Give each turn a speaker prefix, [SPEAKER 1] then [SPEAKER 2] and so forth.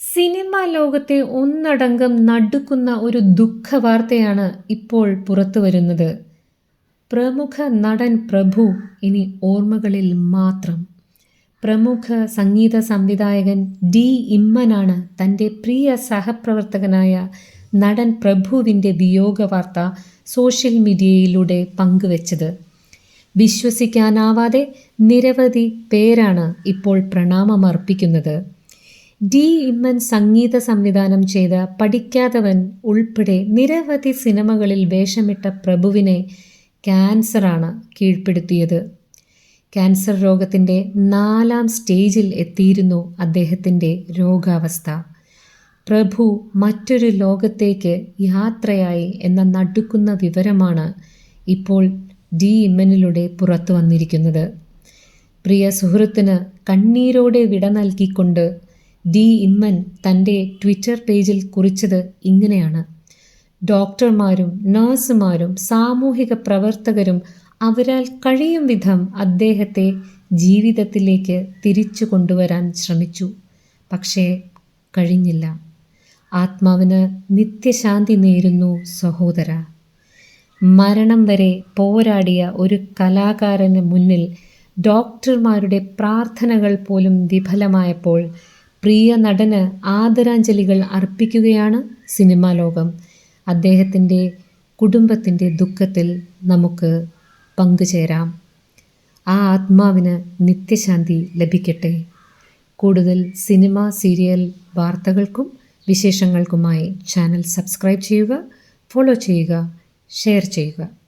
[SPEAKER 1] Cinema ലോകത്തെ ഒന്നടങ്കം നടുക്കുന്ന ഒരു ദുഃഖ വാർത്തയാണ് ഇപ്പോൾ പുറത്തു വരുന്നത് പ്രമുഖ നടൻ പ്രഭു ഇനി ഓർമ്മകളിൽ മാത്രം. പ്രമുഖ സംഗീത സംവിധായകൻ ഡി ഇമ്മനാണ് തന്റെ പ്രിയ സഹപ്രവർത്തകനായ നടൻ പ്രഭുവിന്റെ വിയോഗ വാർത്ത സോഷ്യൽ മീഡിയയിലൂടെ പങ്കുവച്ചത്. വിശ്വസിക്കാനാവാതെ നിരവധി പേരാണ് ഇപ്പോൾ പ്രണാമമർപ്പിക്കുന്നത്. ഡി ഇമ്മൻ സംഗീത സംവിധാനം ചെയ്ത പഠിക്കാത്തവൻ ഉൾപ്പെടെ നിരവധി സിനിമകളിൽ വേഷമിട്ട പ്രഭുവിനെ ക്യാൻസറാണ് കീഴ്പ്പെടുത്തിയത്. ക്യാൻസർ രോഗത്തിന്റെ നാലാം സ്റ്റേജിൽ എത്തിയിരുന്നു അദ്ദേഹത്തിന്റെ രോഗാവസ്ഥ. പ്രഭു മറ്റൊരു ലോകത്തേക്ക് യാത്രയായി എന്ന നടുക്കുന്ന വിവരമാണ് ഇപ്പോൾ ഡി ഇമ്മനിലൂടെ പുറത്തു വന്നിരിക്കുന്നത്. പ്രിയ സുഹൃത്തിന് കണ്ണീരോടെ വിട നൽകിക്കൊണ്ട് ഡി ഇമ്മൻ തന്റെ ട്വിറ്റർ പേജിൽ കുറിച്ചത് ഇങ്ങനെയാണ്. ഡോക്ടർമാരും നഴ്സുമാരും സാമൂഹിക പ്രവർത്തകരും അവരാൽ കഴിയും വിധം അദ്ദേഹത്തെ ജീവിതത്തിലേക്ക് തിരിച്ചു കൊണ്ടുവരാൻ ശ്രമിച്ചു. പക്ഷേ കഴിഞ്ഞില്ല. ആത്മാവിന് നിത്യശാന്തി നേരുന്നു സഹോദര. മരണം വരെ പോരാടിയ ഒരു കലാകാരന് മുന്നിൽ ഡോക്ടർമാരുടെ പ്രാർത്ഥനകൾ പോലും വിഫലമായപ്പോൾ പ്രിയ നടന് ആദരാഞ്ജലികൾ അർപ്പിക്കുകയാണ് സിനിമാ ലോകം. അദ്ദേഹത്തിന്റെ കുടുംബത്തിന്റെ ദുഃഖത്തിൽ നമുക്ക് പങ്കുചേരാം. ആ ആത്മാവിന് നിത്യശാന്തി ലഭിക്കട്ടെ. കൂടുതൽ സിനിമ സീരിയൽ വാർത്തകൾക്കും വിശേഷങ്ങൾക്കുമായി ചാനൽ സബ്സ്ക്രൈബ് ചെയ്യുക ഫോളോ ചെയ്യുക ഷെയർ ചെയ്യുക.